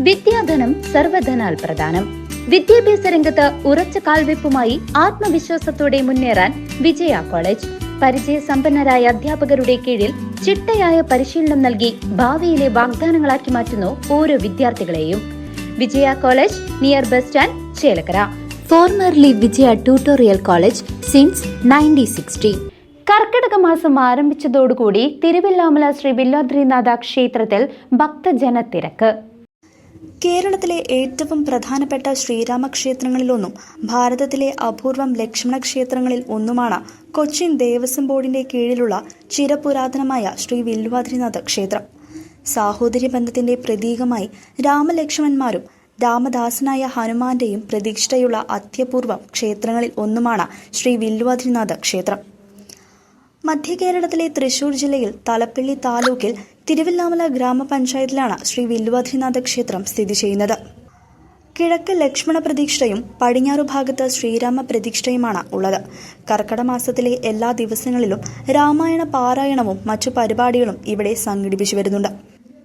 വിദ്യാധനം സർവധനാൽ പ്രധാനം വിദ്യാഭ്യാസ രംഗത്ത് ഉറച്ച കാൽവെപ്പുമായി ആത്മവിശ്വാസത്തോടെ മുന്നേറാൻ വിജയ കോളേജ്. പരിചയ സമ്പന്നരായ അധ്യാപകരുടെ കീഴിൽ ചിട്ടയായ പരിശീലനം നൽകി ഭാവിയിലെ വാഗ്ദാനങ്ങളാക്കി മാറ്റുന്നു ഓരോ വിദ്യാർത്ഥികളെയും. Vijaya college near bus stand Chelakkara. Formerly Vijaya tutorial college since nineteen sixty. കർക്കിടക മാസം ആരംഭിച്ചതോടുകൂടി തിരുവില്ലാമല ശ്രീ വില്ലോദ്രിനാഥ ക്ഷേത്രത്തിൽ ഭക്തജനത്തിരക്ക്. കേരളത്തിലെ ഏറ്റവും പ്രധാനപ്പെട്ട ശ്രീരാമക്ഷേത്രങ്ങളിലൊന്നും ഭാരതത്തിലെ അപൂർവം ലക്ഷ്മണ ക്ഷേത്രങ്ങളിൽ ഒന്നുമാണ് കൊച്ചിൻ ദേവസ്വം ബോർഡിന്റെ കീഴിലുള്ള ചിരപുരാതനമായ ശ്രീ വില്വാദ്രിനാഥ ക്ഷേത്രം. സാഹോദര്യ ബന്ധത്തിന്റെ പ്രതീകമായി രാമലക്ഷ്മണന്മാരും രാമദാസനായ ഹനുമാന്റെയും പ്രതീക്ഷയുള്ള അത്യപൂർവം ക്ഷേത്രങ്ങളിൽ ഒന്നുമാണ് ശ്രീ വില്വാദ്രിനാഥ ക്ഷേത്രം. മധ്യകേരളത്തിലെ തൃശൂർ ജില്ലയിൽ തലപ്പള്ളി താലൂക്കിൽ തിരുവില്ലാമല ഗ്രാമപഞ്ചായത്തിലാണ് ശ്രീ വില്ലുവാദ്രിനാഥ ക്ഷേത്രം സ്ഥിതി ചെയ്യുന്നത്. കിഴക്ക് ലക്ഷ്മണ പ്രതീക്ഷയും പടിഞ്ഞാറു ഭാഗത്ത് ശ്രീരാമ പ്രതീക്ഷയുമാണ് ഉള്ളത്. കർക്കട മാസത്തിലെ എല്ലാ ദിവസങ്ങളിലും രാമായണ പാരായണവും മറ്റു പരിപാടികളും ഇവിടെ സംഘടിപ്പിച്ചു വരുന്നുണ്ട്.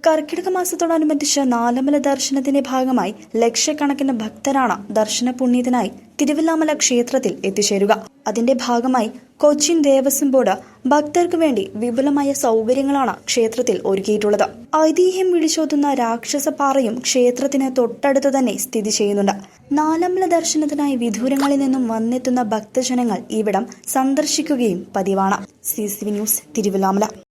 കർക്കിടക മാസത്തോടനുബന്ധിച്ച് നാലമല ദർശനത്തിന്റെ ഭാഗമായി ലക്ഷക്കണക്കിന് ഭക്തരാണ് ദർശന പുണ്യത്തിനായി തിരുവല്ലാമല ക്ഷേത്രത്തിൽ എത്തിച്ചേരുക. അതിന്റെ ഭാഗമായി കൊച്ചിൻ ദേവസ്വം ബോർഡ് ഭക്തർക്ക് വേണ്ടി വിപുലമായ സൗകര്യങ്ങളാണ് ക്ഷേത്രത്തിൽ ഒരുക്കിയിട്ടുള്ളത്. ഐതിഹ്യം വിളിച്ചോതുന്ന രാക്ഷസപാറയും ക്ഷേത്രത്തിന് തൊട്ടടുത്ത് തന്നെ സ്ഥിതി ചെയ്യുന്നുണ്ട്. നാലമ്പല ദർശനത്തിനായി വിദൂരങ്ങളിൽ നിന്നും വന്നെത്തുന്ന ഭക്തജനങ്ങൾ ഇവിടം സന്ദർശിക്കുകയും പതിവാണ്. C news Thiruvallamala